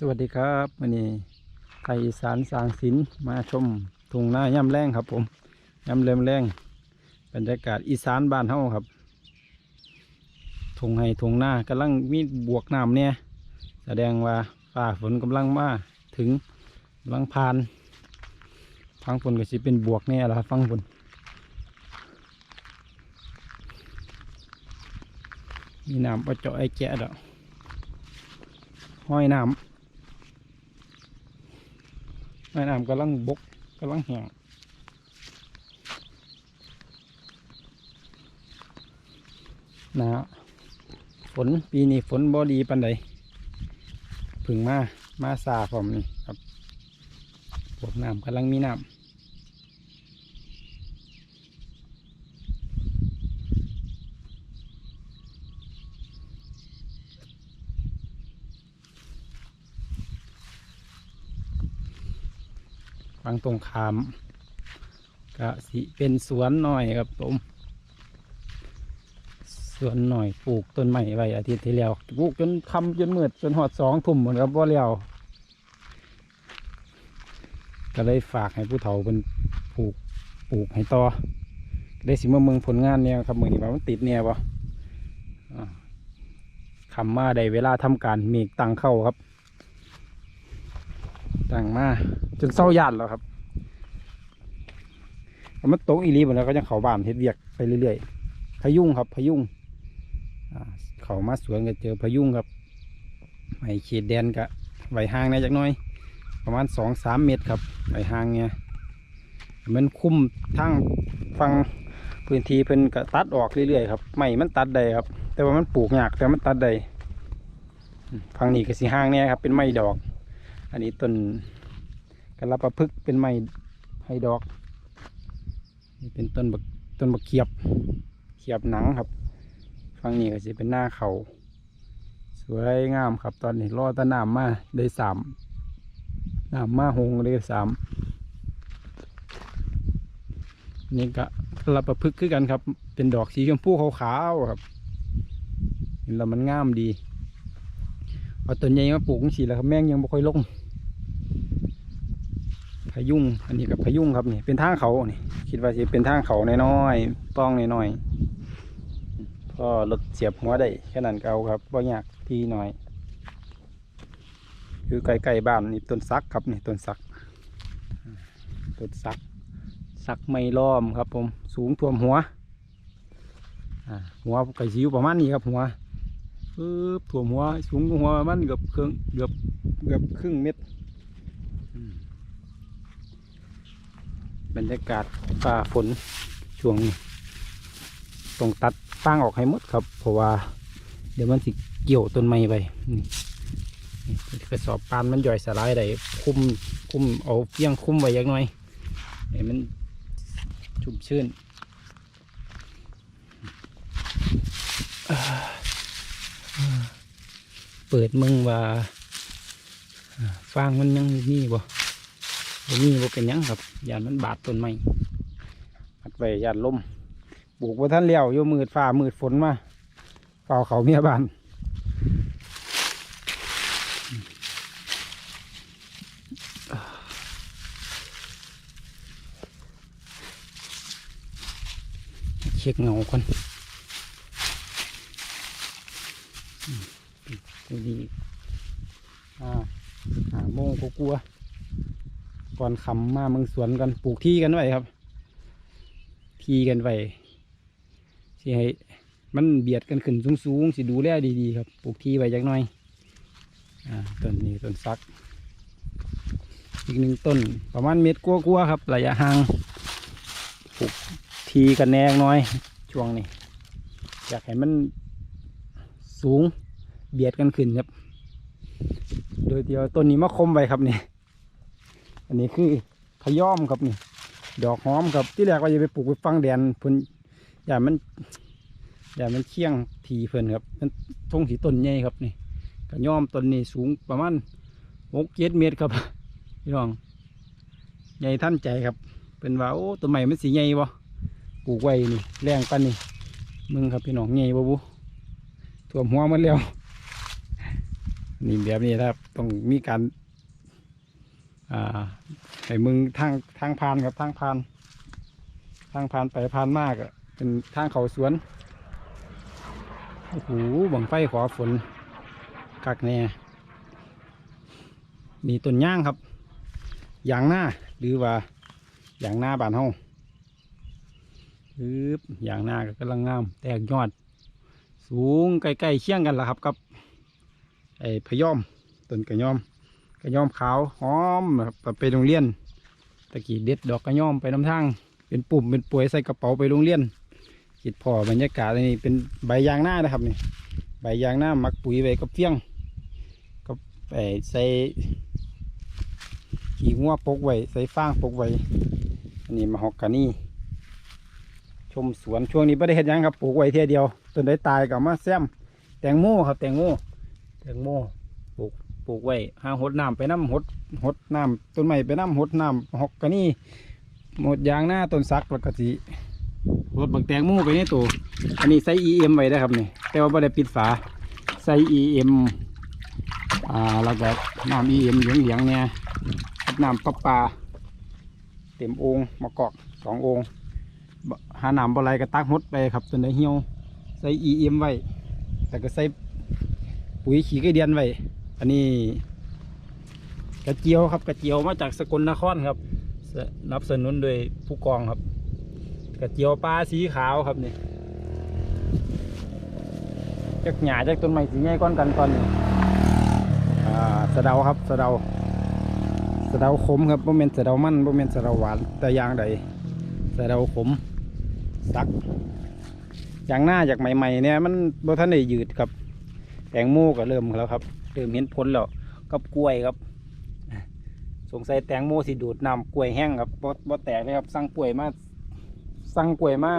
สวัสดีครับวันนี้ไทยอีสานสร้างศิลมาชมทุ่งนาย่ำแรงครับผมย่ำเริ่มแรงบรรยากาศอีสานบ้านเฮาครับทุ่งไห้ทุ่งนากำลังมีบวกน้ำเนี่ยแสดงว่าฟ้าฝนกำลังมาถึงกำลังผ่านฟังฝนก็สิเป็นบวกเนี่ยละฟังฝนมีน้ำปะเจาะไอ้แกะดอกห้อยน้ำ แม่น้ำกำลังบกกำลังแห้งนะฝนปีนี้ฝนบ่ดีปันใดพึ่งมา มาซาผมนี่ครับพวกน้ำกำลังมีน้ำ ฟังตรงขามก็สิเป็นสวนหน่อยครับผมสวนหน่อยปลูกต้นไม้ไว้อาทิตย์ที่แล้วปลูกจนคำจนมืดจนหอดสองทุ่มเหมือนกับว่าแล้วก็เลยฝากให้ผู้เฒ่าเป็นปลูกปลูกให้ต่อได้สิมาเมืองผลงานเนี่ยครับมือนี้ว่ามันติดเนี่ยปะอ่าคำมาได้เวลาทำการเมกตังเข้าครับ ตังมาจนเศร้าหยาดแล้วครับมันตกอีรีหมดแล้วก็ยังเขาบานเฮ็ดเวียกไปเรื่อยๆพยุงครับพยุงอ่าเขามาสวนก็เจอพยุงครับไม้ขีดแดนกะไว้ห่างนะจักหน้อย ประมาณสองสามเมตรครับไว้ห่างเนี่ยมันคุ้มทั้งฟังพื้นที่เพิ่นก็ตัดออกเรื่อยๆครับไม้มันตัดได้ครับ แต่ว่ามันปลูกยากแต่มันตัดได้ฟังนี้ก็สีห่างเนี่ยครับเป็นไม้ดอก อันนี้ต้นกระประพฤกษ์เป็นไม้ให้ดอกนี่เป็นต้นบักต้นบักเขียบ เขียบหนังครับฝั่งนี้ก็จะเป็นหน้าเขาสวยงามครับ ตอนนี้รอตะน้ำมาได้สามน้ำมาหงได้สามนี่ก็รับประพฤกษ์คือกันครับ เป็นดอกสีชมพูขาวๆครับเห็นแล้วมันงามดีเอาต้นใหญ่มาปลูกสีแล้วครับแม่งยังไม่ค่อยลง พยุงอันนี้กับพยุงครับนี่เป็นทางเขานี่คิดว่าจะเป็นทางเขาน้อยๆป้องน้อยๆก็รถเสียบหัวได้แค่นั้นก็เอาครับว่ายากที่น้อย คือไกลๆบ้านนี่ต้นซักครับนี่ต้นซักต้นซักซักไม่ล้อมครับ ผมสูงท่วมหัวหัวไก่สิวประมาณนี้ครับหัวปึ๊บท่วมหัวสูงหัวประมันเกือบครึ่งเกือบเกือบครึ่งเมตรอืม บรรยากาศฟ้าฝนช่วงต้องตัดฟางออกให้หมดครับ เพราะว่า เดี๋ยวมันสิเกี่ยวต้นไม้ไปนี่กระสอบปานมันย่อยสลายได้คุมคุมเอาเพียงคุมไว้อยังน้อยให้มันชุ่มชื้นเปิดมึงว่าฟางมันยังมีบ่ บ่มีบ่เป็นหยังครับยานมันบาดต้นไม้อัดไว้ยานลมปลูกว่าท่านเลี้ยวอยู่มืดฟ้ามืดฝนมาเฝ้าเขาเมียบ้านเช็คเงาก่อนอืมดูดีอ่าหาโมงก็กลัวๆ ก่อนคำมาเมืองสวนกันปลูกที่กันไว้ครับ ที่กันไว้สิให้มันเบียดกันขึ้นสูงๆสิดูแลดีๆครับปลูกที่ไว้จักหน่อยอ่าต้นนี้ต้นซัก อีกหนึ่งต้นประมาณเม็ดกลัวๆครับ ระยะห่างปลูกทีกันแนงน้อย ช่วงนี้อยากให้มันสูงเบียดกันขึ้นครับ โดยเดียวต้นนี้มาคมไว้ครับนี่ อันนี้คือขย้อมครับนี่ ดอกหอมครับที่แรกว่าจะไปปลูกไปฟังแดนเพิ่นอย่ามันอย่ามันเคี่ยงทีเพิ่นครับมันทงสีต้นใหญ่ครับนี่ขย้อมต้นนี้สูงประมาณหกเจ็ดเมตรครับพี่น้องใหญ่ท่านใจครับ เป็นว่าโอ้ต้นใหม่มันสีใหญ่บ่ปลูกไว้นี่แรงปันนี่มึงครับพี่น้องใหญ่บ่บุท่วมหัวมันแล้วนี่แบบนี้ครับต้องมีการ อ่าให้มึงทางทางผ่านครับทางผ่าน ทางผ่านไปผ่านมากอะเป็นทางเขาสวนโอ้โหบังไฟขอฝนกักแน่มีต้นย่างครับยางหน้าหรือว่ายางหน้าบานเฮาปึ๊บยางหน้าก็กำลังงาม แตกยอด สูงใกล้ๆเคียงกันละครับกับไอ้พยอมต้นกระยอม กระยอมขาวหอมแบบไปโรงเรียนตะกี้เด็ดดอกกระยอมไปน้ำทาง เป็นปุ่มเป็นป่วยใส่กระเป๋าไปโรงเรียนคิดพอบรรยากาศอันนี่เป็นใบยางหน้านะครับนี่ใบยางหน้ามักปุ๋ยไว้กับเฟี้ยงก็ไอใส่ขี้งัวปกไว้ใส่ฟางปกไว้อันนี้มาฮอกกานี่ชมสวนช่วงนี้ไม่ได้เห็นยังครับปลูกไว้เทียเดียวต้นได้ตายกับมาแซมแตงโมครับแตงโมแตงโม ปลูกไว้หาหดน้ำไปน้ำหดหดน้ำต้นไม้ไปน้ำหดน้ำฮอกกานี่หมดยางหน้าต้นซักแล้วก็สิรถบักแตงโมไปในตัวอันนี้ใส่ EM ไว้ได้ครับนี่แต่ว่าไม่ได้ปิดฝาใส่ EM อ่าแล้วก็น้ำ EM เหลืองๆเนี่ยน้ำประปลาเต็มองค์มากอกสององค์หาน้ำบะไรก็ตักหดไปครับจนได้เหี่ยวใส่ EM ไว้แต่ก็ใส่ปุ๋ยขี้ไก่เดียนไว้ อันนี้กระเจียวครับ กระเจียวมาจากสกลนครครับนับสนุนโดยผู้กองครับ กระเจียวปลาสีขาวครับนี่จากหญ้าจากต้นไม้สีใหญ่ก้อนกันตอนนี้อ่าสะเดาครับสะเดาสะเดาขมครับบ่แม่นสะเดามันบ่แม่นสะเดาหวานแต่ยางใดสะเดาขมสักอย่างหน้าจากใหม่ๆเนี่ยมันบ่ทันได้ยืดครับแตงโมก็เริ่มแล้วครับ เริ่มเห็นผลแล้วกับกล้วยครับ สงสัยแตงโมสิดูดน้ำกล้วยแห้งครับบ่บ่แตกเลยครับ สั่งกล้วยมาสั่งกล้วยมา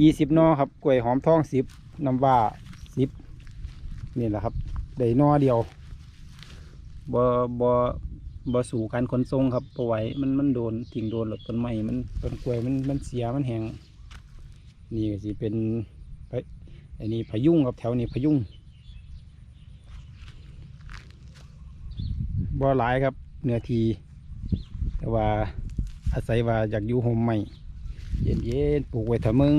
ยี่สิบนอครับกล้วยหอมทองสิบน้ำว่าสิบนี่แหละครับได้นอเดียวบ่บ่บ่สู่การขนส่งครับปไหวมันมันโดนทิ้งโดนหลดต้นไม้มันต้นกล้วยมันมันเสียมันแห้งนี่ก็สิเป็นไอันนี้พยุงครับแถวนี้พยุง บ่หลายครับเนื้อที แต่ว่าอาศัยว่าอยากอยู่โฮมใหม่เย็นเย็นๆปลูกไว้ถอะมึง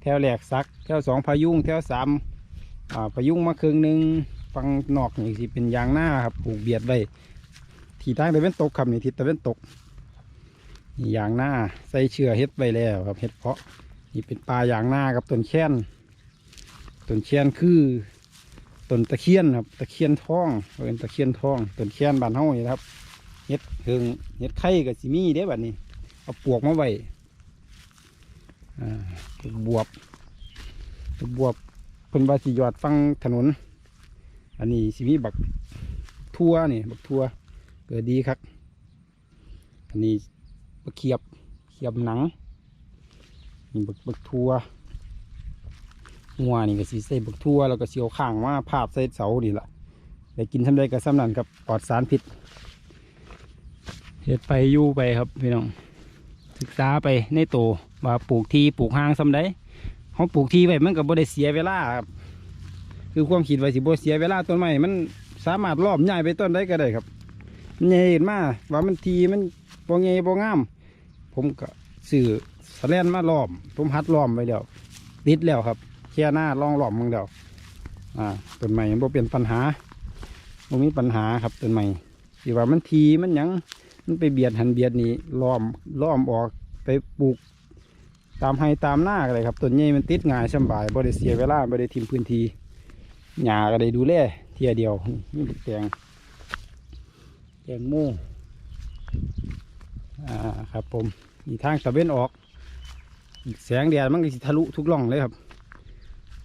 แถวแหลกซัก แถวสองพายุงแถวสามพายุงมาครึ่งหนึ่งฟังนอกนี่สิเป็นยางหน้าครับปลูกเบียดไว้ที่ทางตะเวนตกครับนี่ทิศตะเวนตกยางหน้าใส่เชือเฮ็ดไว้แล้วครับเฮ็ดเพาะนี่เป็นปลายางหน้ากับต้นแค้นต้นแค้นคือ ต้นตะเคียนครับ ตะเคียนทองเป็นตะเคียนทองต้นแค้นบานเฮานี่นะครับเฮ็ดเพิงเฮ็ดไข่กับสิมีเด้บัดนี้ เอาปวกมาไว้อ่าปลูกบวบปลูกบวบเพิ่นว่าสิยอดฟังถนน อันนี้สิมีบักทั่วนี่บักทั่วเกิดดีครับ อันนี้บักเขียบเขียบหนังนี่บักบักทั่ว งัวนี่ก็สีใส่บักทั่วแล้วก็เสียวข้างมาพาดใส่เสานี่ละได้กินทำได้กับซ้ำนั่นกับปลอดสารพิษเฮ็ดไปยู่ไปครับพี่น้องศึกษาไปในโตวว่าปลูกทีปลูกห้างซ้ำได้เขาปลูกทีไว้มันก็บ่ได้เสียเวลาครับคือความคิดไว้สิบ่เสียเวลาต้นไม้มันสามารถล้อมย้ายไปต้นได้ก็ได้ครับมันใหญ่ขึ้นมาว่ามันทีมันบ่ใหญ่บ่งาม ผมก็ซื้อสแลนมาล้อมผมหัดล้อมไว้แล้วติดแล้วครับ แค่หน้าล่องหลอมมึงเดียวอ่าต้นใหม่บ่เป็นปัญหาบ่มีปัญหาครับต้นใหม่ที่ว่ามันทีมันยังมันไปเบียดหันเบียดนี่ล้อมล้อมออกไปปลูกตามให้ตามหน้าก็เลยครับต้นใหญ่มันติดง่ายสำบายบ่ได้เสียเวลาบ่ได้ทิมพื้นที่หญ้าก็ได้ดูแลเทียเดียวนี่แตงแตงโมอ่าครับผมมีทางตะเวนออก แสงแดดมันก็ทะลุทุกร่องเลยครับ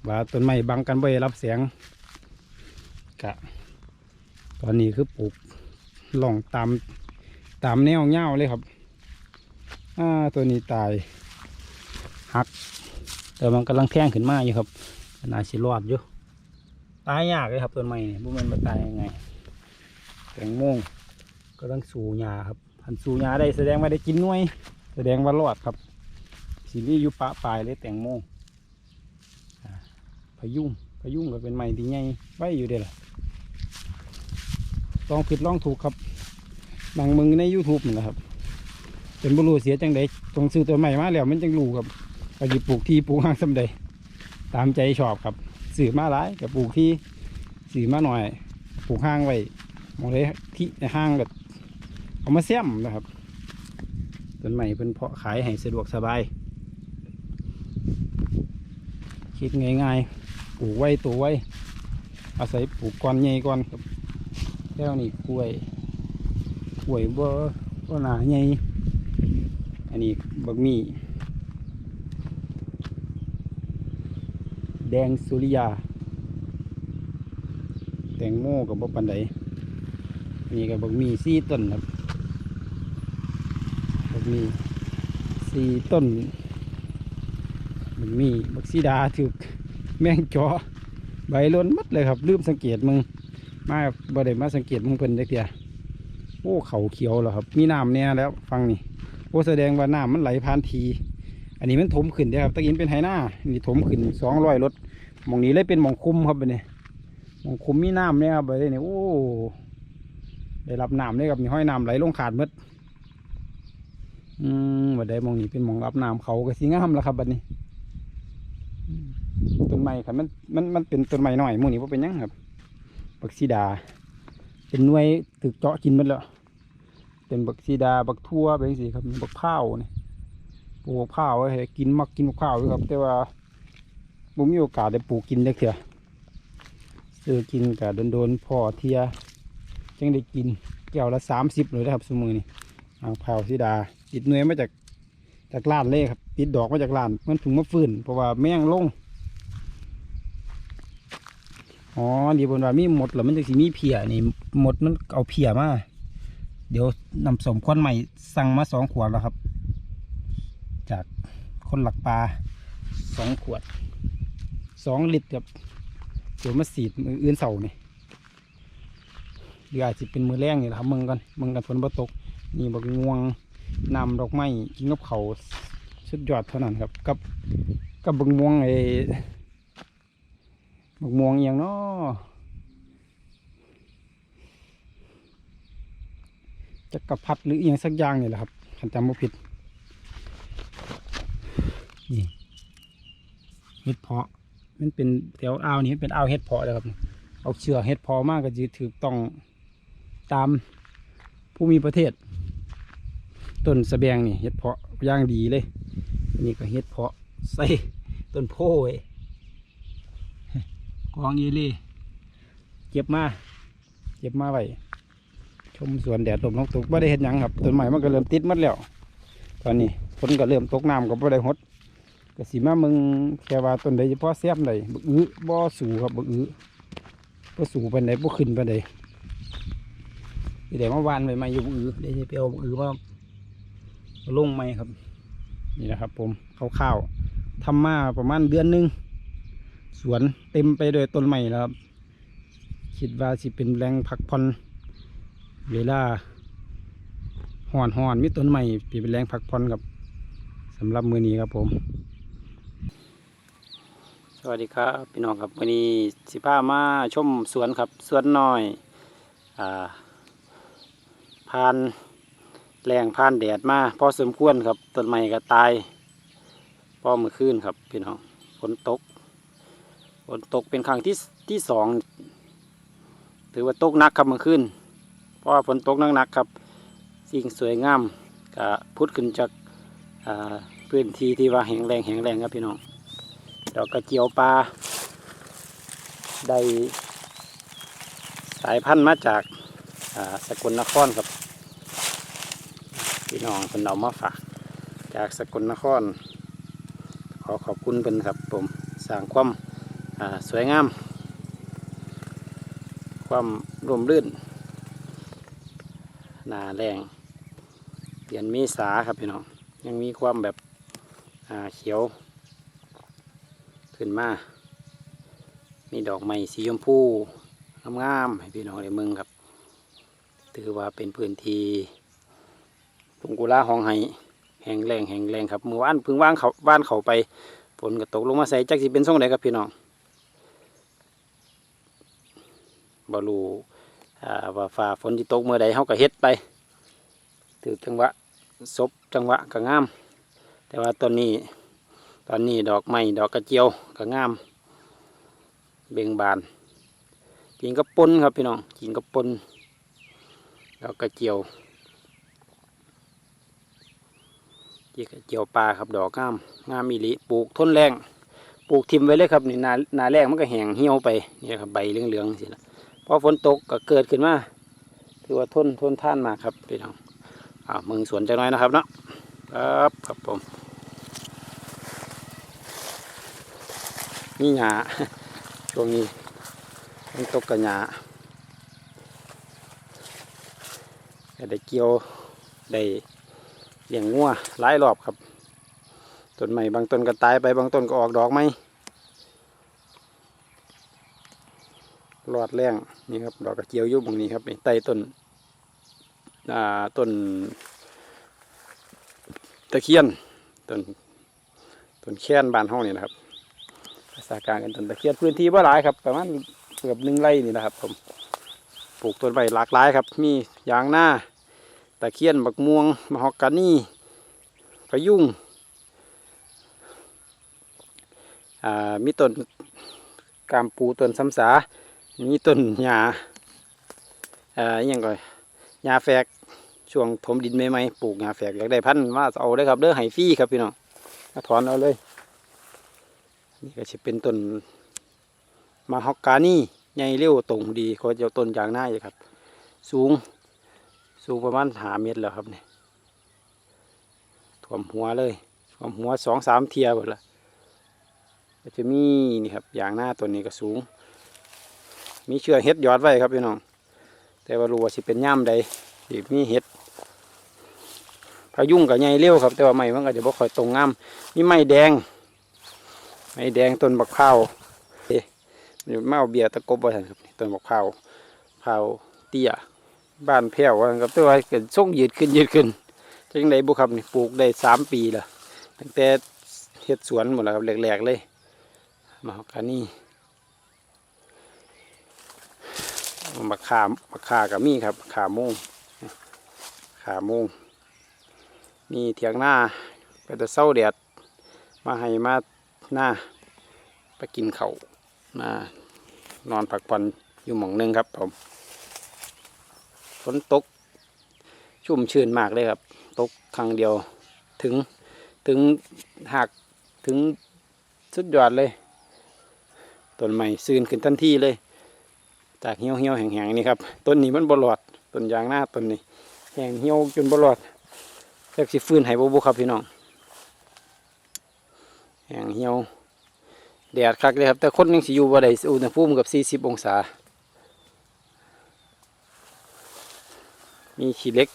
ว่าต้นไม้บังกันไว้รับแสงกะ ตอนนี้คือปลูกหล่องตามตามแนวเง่าเลยครับอ่าตัวนี้ตายหัก แต่มันกำลังแท่งขึ้นมาอยู่ครับน่าสิรอดอยู่ตายยากเลยครับต้นไม้นี่บุมันมาตายยังไงแตงโมงกำลังสูหญ้าครับหันสูหญ้าได้แสดงว่าได้กินน่วย แสดงว่ารอดครับสีนี้อยู่ปะปลายเลยแตงโมอ่าพะ ยุงพยุงก็เป็นไม้ที่ใหญ่ไว้อยู่เด้อล่ะลองผิดลองถูกครับบางมึงใน YouTube นี่แหละครับเป็นบุรุเสียจังใดต้องซื้อตัวใหม่มาแล้วมันจังรู้ครับก็สิปลูกที่ปลูกห้างสำใดตามใจชอบครับซื้อมาหลายกับปลูกที่ซื้อมาหน่อยปลูกห้างไว้มองเลยที่ห้างแบบเอามาเสี่ยมนะครับต้นใหม่เป็นเพาะขายให้สะดวกสบาย คิดง่ายๆ ปลูกไว้ตัวไว้ อาศัยปลูกก้อนใหญ่ก่อนครับแล้วนี่กล้วยกล้วยบ่บ่หนาใหญ่อันนี้บักมี่แดงสุริยา แตงโมกับบ่ปันใดอันนี้กับบักมี่สี่ต้นครับบักมี่สี่ต้นบักมี่บักซีดาถึก แมงจอใบล้นมัดเลยครับ ลืมสังเกตมึงมาบ่ได้มาสังเกตมึงเพิ่นเด็กเดียโอ้เขาเขียวแล้วครับ มีน้ำเนี่ยแล้วฟังนี่โอ้แสดงว่าน้ำมันไหลผ่านที อันนี้มันถมขึ้นเด้ครับตะกี้มันเป็นไหหน้านี่ถมขึ้นสองร้อยรถมองนี้เลยเป็นมองคุมครับบัดนี้หมองคุมมีน้ำเนี่ยครับบัดนี้โอ้ได้รับน้ำเลยครับนี่ห้อยน้ำไหลลงขาดมดอืมบัดได้มองนี้เป็นมองรับน้ำเขาก็สิงามแล้วครับบัดนี้ ต้นไม้ครับมันมันมันเป็นต้นไม้น้อยมู่นี้ว่าเป็นยังครับบักซีดา เป็นหน่วยถึกเจาะกินหมดแล้วเป็นบักซีดาบักทั่วเป็นสิครับบักข้าวนี่ปลูกบักข้าวไว้กินมักกินบักข้าวยครับ แต่ว่าบ่มีโอกาสได้ปลูกกินได้เถอะซื้อกินกับโดนๆพ่อเทียจังได้กินแก้วละสามสิบเลยนะครับสมือนี่อ่างเผาซีดาติดหน่วยมาจากจากร้านเลยครับติดดอกมาจากร้านมันถึงมาฟื้นเพราะว่าแมงลง อ๋อดีบนว่ามีหมดแล้วมันจะสิมีเพียนี่หมดมันเอาเพียมาเดี๋ยวนำสมควันใหม่สั่งมาสองขวดแล้วครับ จากคนหลักปลาสองขวดสองลิตรครับเดี๋ยวมาสีดมืออื่นเสานี่หรืออาจจะเป็นมือแรงนี่แหละครับมึงกันมึงกันฝนบ่ตก นี่บักงวงนำดอกไม้กินกับเขาสุดยอดเท่านั้นครับ กับกับบักม่วงไอ หมกม่วงอหย่างเนาะจักรพัดหรืออหย่างสักอย่างนี่แหละครับขันจำไม่ผิดนี่เห็ดเพาะ มันเป็นแถวอ่าวนี่เป็นอ่าวเห็ดเพาะเลยครับเอาเชือกเห็ดเพาะมากก็จะถือต้องตามผู้มีประเทศ ต้นสะแบงนี่เห็ดเพาะอย่างดีเลยอันนี้ก็เห็ดเพาะใส่ต้นโพไว้ กองเยเล่เก็บมาเก็บมาไว้ชมสวนแดดลมนกตกไม่ได้เห็นยังครับต้นใหม่มันก็เริ่มติดมัดแล้ว ตอนนี้ฝนก็เริ่มตกน้ำก็ไม่ได้หดก็สีมามึงแค่ว่าต้นใดเฉพาะแซมใดบึกอื้อบ่อสูครับบึกอื้อบ่สูไปานบ่ขึ้นไปานเดี๋ยวมาวานไว้ใหม่อยู่บึกอื้อเดี๋ยวจะไปเอาบึกอื้อมาลงใหมครับ นี่นะครับ ผมคร่าวๆทำมาประมาณเดือนหนึง สวนเต็มไปด้วยต้นไม้แล้วครับ คิดว่าสิเป็นแรงพักผ่อนเวลาห่อนหอนมีต้นไม้ที่เป็นแรงพักผ่อนครับสำหรับมือนี้ครับผม สวัสดีครับพี่น้องครับวันนี้สิพามาชมสวนครับสวนน้อยอ่าผ่านแรงผ่านแดดมาพอสมควรครับต้นไม้ก็ตายพอมือคืนครับพี่น้องฝนตก ฝนตกเป็นครั้งที่ที่สองถือว่าตกหนักครับเมื่อคืนเพราะว่าฝนตกหนักๆครับ สิ่งสวยงามก็พุดขึ้นจากพื้นที่ที่ว่าแห้งแรงแห้งแรงครับพี่น้องดอกกระเจียวปลาได้สายพันธุ์มาจากสกลนครครับ พี่น้องคนเอามาฝากจากสกลนคร ขอขอบคุณเป็นครับผมสร้างความ สวยงาม ความร่มรื่นนาแรงเดือนเมษาครับพี่น้องยังมีความแบบเขียว ขึ้นมา มีดอกไม้สีชมพูงามๆให้พี่น้องได้เมืองครับ ถือว่าเป็นพื้นที่ตุงกุลาห้องไห้แห่งแรงแห่งแรงครับเมื่อวานเพึ่งว่างเขาบ้านเขาไปฝนก็ตกลงมาใส่จักสิเป็นส่งใดครับพี่น้อง บอลูอ่าว่าฟ้าฝนที่ตกเมื่อใดเฮาก็เฮ็ดไปถือจังหวะศพจังหวะก็งาม แต่ว่าตอนนี้ตอนนี้ดอกไม้ดอกกระเจียวก็งาม เบ่งบานกินกระปุนครับพี่น้องกินกระปุนดอกกระเจียวจีกระเจียวปลาครับดอกงามงามอีหลีปลูกทนแรงปลูกทิมไว้เลยครับนี่นานาแรงมันก็แห้งเหี่ยวไปนี่ครับใบเหลืองๆสิละ พอฝนตกก็เกิดขึ้นมาถือว่าทนทนท่านมาครับพี่น้องอ่ามึงสวนจังน้อยนะครับเนาะครับครับผมนี่หยาช่วงนี้มันตกกับหยาได้เกี่ยวได้เลี้ยงงัวหลายรอบครับต้นใหม่บางต้นก็ตายไปบางต้นก็ออกดอกไหม รอดแรงนี่ครับดอกกระเจียวอยุบตรงนี้ครับนี่ใต้ต้นอ่าต้นตะเคียนต้นต้นแค้นบานห้องนี่นะครับภาษากลางกันต้นตะเคียนพื้นที่บ่หลายครับประมาณเกือบหนึ่งไร่นี่นะครับ ผมปลูกต้นไม้หลากหลายครับ มียางหน้าตะเคียนบักม่วงมะฮอกกานีพะยุงอ่ามีต้นกามปูต้นซ้ำสา มีต้นหญ้าอ่าอหยังก่อนหญ้าแฝกช่วงถมดินใหม่ๆปลูกหญ้าแฝกอยากได้พันธุ์มาเอาได้ครับเด้อไห้ฟรีครับพี่น้องถอนเอาเลย นี่ก็จะเป็นต้นมาฮอกกานี่ใหญ่เร็วตรงดีเขาจะเอาต้นยางหน้าอยู่ครับ สูงสูงประมาณหาเมตรแล้วครับเนี่ยถ่วมหัวเลยถ่วมหัวสองสามเทียหมดละจะมีนี่ครับยางหน้าตัวนี้ก็สูง มีเชือกเฮ็ดยอดไว้ครับพี่น้อง แต่ว่ารู้ว่าสิเป็นย่ามใดสิมีเฮ็ดพายุงกับใหญ่เร็วครับ แต่ว่าไม้มันก็จะบ่ค่อยตรงงามมีไม้แดง ไม้แดงต้นบักพร้าวเอ๊ะมันมาเอาเบียร์ตะกบไว้ทันครับต้นบักพร้าวพร้าวเตี้ยบ้านแพ้วว่าซั่นครับแต่ว่าเกิดส่งยืดขึ้นยืดขึ้นจังไดบุครับนี่ปลูกได้สามปีละตั้งแต่เฮ็ดสวนหมดแล้วครับแหลกๆเลยมาฮอกกานี่ บักขามบักขากับมีครับขาโมงขาโมงมีเถียงหน้าไปแต่เศร้าแดดมาให้มาหน้าไปกินเขาวมานอนพักผ่อนอยู่หม่องหนึงครับผมฝนตกชุ่มชื่นมากเลยครับ ตกครั้งเดียวถึงถึงหักถึงสุดยอดเลยต้นใหม่ซื่นขึ้นทันทีเลย จากเหี่ยวเหี่ยวแห้งๆนี่ครับต้นนี้มันบลอดต้นยางหน้าต้นนี้แห้งเหี่ยวจนบลอดแล้สิฟื้นให้บ่บครับพี่น้องแห้งเหี่ยวแดดคักเลยครับ แต่คนยังสิอยู่บ่ได้อุณหภูมิกับ 40 องศา มีขี้เล็ก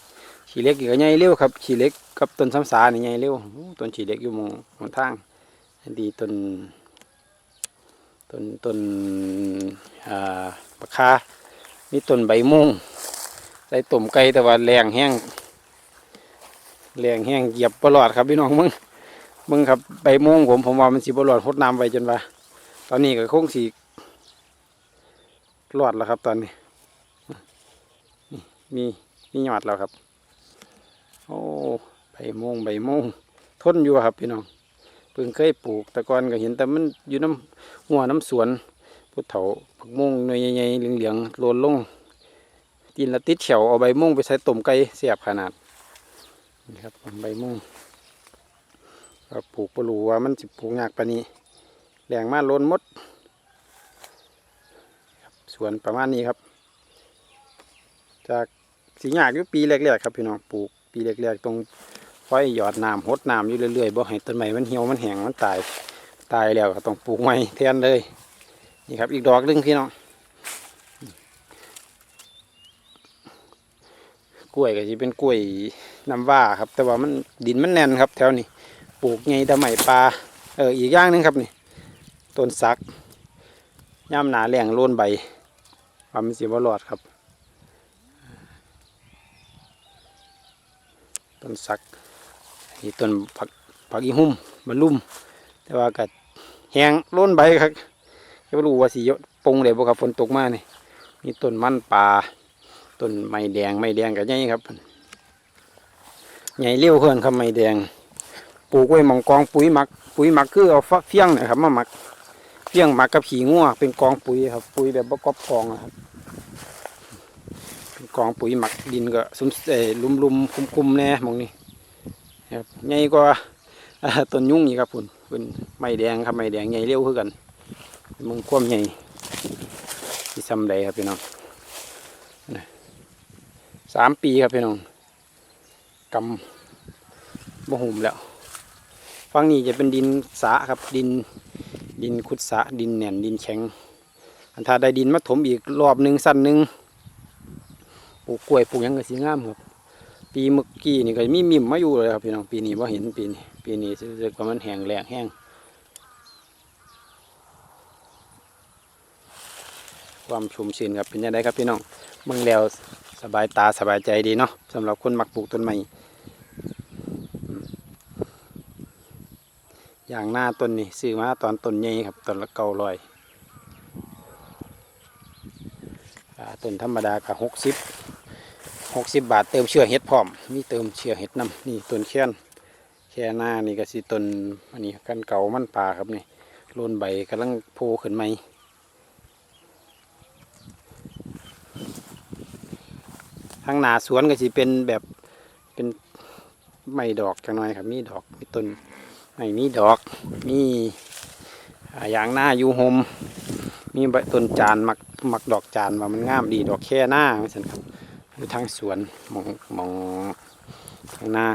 ขี้เล็กอีกก็ใหญ่เร็วครับขี้เล็กกับต้นซ้ำสานี่ใหญ่เร็วต้นขี้เล็กอยู่มองหนทาง ดีต้น ต้นต้นอ่าคามีต้นใบม่งใส่ต้มไก่แต่ว่าแรงแห้งแรงแห้งเหยียบปลอดครับพี่น้องมึงมึงครับใบโมงผมผมว่ามันสีบหลอดหดน้ำไปจนว่าตอนนี้ก็คงสีรอดแล้วครับ ตอนนี้ มีมีหยอดแล้วครับ โอ้ใบโมงใบโมงทนอยู่ครับพี่น้อง เพิ่งเคยปลูกแต่ก่อนก็เห็นแต่มันอยู่น้ำหัวน้ำสวนพุทธเถาผักโมงหน่วยใหญ่ๆเหลืองๆโลนลงกินล้วติดเฉวเอาใบโมงไปใส่ต้มไก่เสียบขนาดนี่ครับใบโมงก็ปลูกปลูว่ามันสิปลูกยากปานนี้แหลงมาล้นมดสวนประมาณนี้ครับ จากสีหยากอยู่ปีแรกๆครับพี่น้องปลูกปีแรกๆตรง คอยหยอดน้ำหดน้ำอยู่เรื่อยๆบ่ให้ต้นไม้มันเหี่ยวมันแห้งมันตายตายแล้วก็ต้องปลูกใหม่แทนเลยนี่ครับอีกดอกหนึงพี่น้องกล้วยก็จะเป็นกล้วยน้ำว้าครับ แต่ว่ามันดินมันแน่นครับ แถวนี้ปลูกไงตะไมปลาเอออีกอย่างหนึงครับนี่ต้นสักย่ำหนาแหลงโลนใบความนสีบรอดครับต้นสัก นี่ต้นผักผักอีหุ่มมันลุ่ม แต่ว่ากัดแห้งโลนใบครับไม่รู้ว่าสีปงเลยบ่ครับฝนตกมานี่มีต้นมันปลาต้นไม้แดงไม้แดงกับใหญ่ครับใหญ่เลี้ยวเพื่อนครับไม้แดงปลูกไว้หมองกองปุ๋ยหมัก ปุ๋ยหมักคือเอาฟักเฟี้ยงนะครับมาหมักเฟี้ยงหมักกับขี้งัวเป็นกองปุ๋ยครับ ปุ๋ยแบบบกอบกองนะครับเป็นกองปุ๋ยหมักดินก็ซุ้มเอ่อลุมลุมๆคุมคุมๆแน่มองนี้ ครับใหญ่กว่าต้นยุ่งนี่ครับคุณเป็นไม้แดงครับไม้แดงใหญ่เร็วคือกันมึงความใหญ่ที่ซ้ำใดครับพี่น้องสามปีครับพี่น้องกำบ่หุ่มแล้วฝั่งนี้จะเป็นดินสาครับดินดินขุดสาดินแหน่นดินแข็ง อันถ้าได้ดินมาถมอีกรอบหนึ่งสั้นหนึ่งปลูกกล้วยปลูกยังก็สีงามครับ ปีเมื่อกี้นี่ก็มีมิมมาอยู่เลยครับพี่น้องปีนี้ว่าเห็นปีนี้ปีนี้รู้สึกว่ามันแห้งแหล้งแห้งความชุ่มชื้นครับเป็นยังไงครับพี่น้องเมืองแล้วสบายตาสบายใจดีเนาะสำหรับคนมักปลูกต้นไม้อย่างหน้าต้นนี่ซื้อมาตอนต้นใหญ่ครับต้นละเก้าร้อยต้นธรรมดากับหกสิบ หกสิบบาทเติมเชื้อเห็ดพร้อมมีเติมเชื้อเห็ดนำนี่ต้นแค้นแค่หน้านี่ก็สิต้นอันนี้กันเก่ามันป่าครับนี่โลนใบกำลังโผล่ขึ้นใหม่ทางหนาสวนก็สิเป็นแบบเป็นไม้ดอกจังหน่อยครับ มีดอกมีต้นไม้มีดอกมีอย่างหน้ายูโฮมมีใบต้นจานมักมักดอกจานว่ามันงามดีดอกแค่หน้าไม่ใช่นครับ อยู่ทางสวนมองมองทางหน้า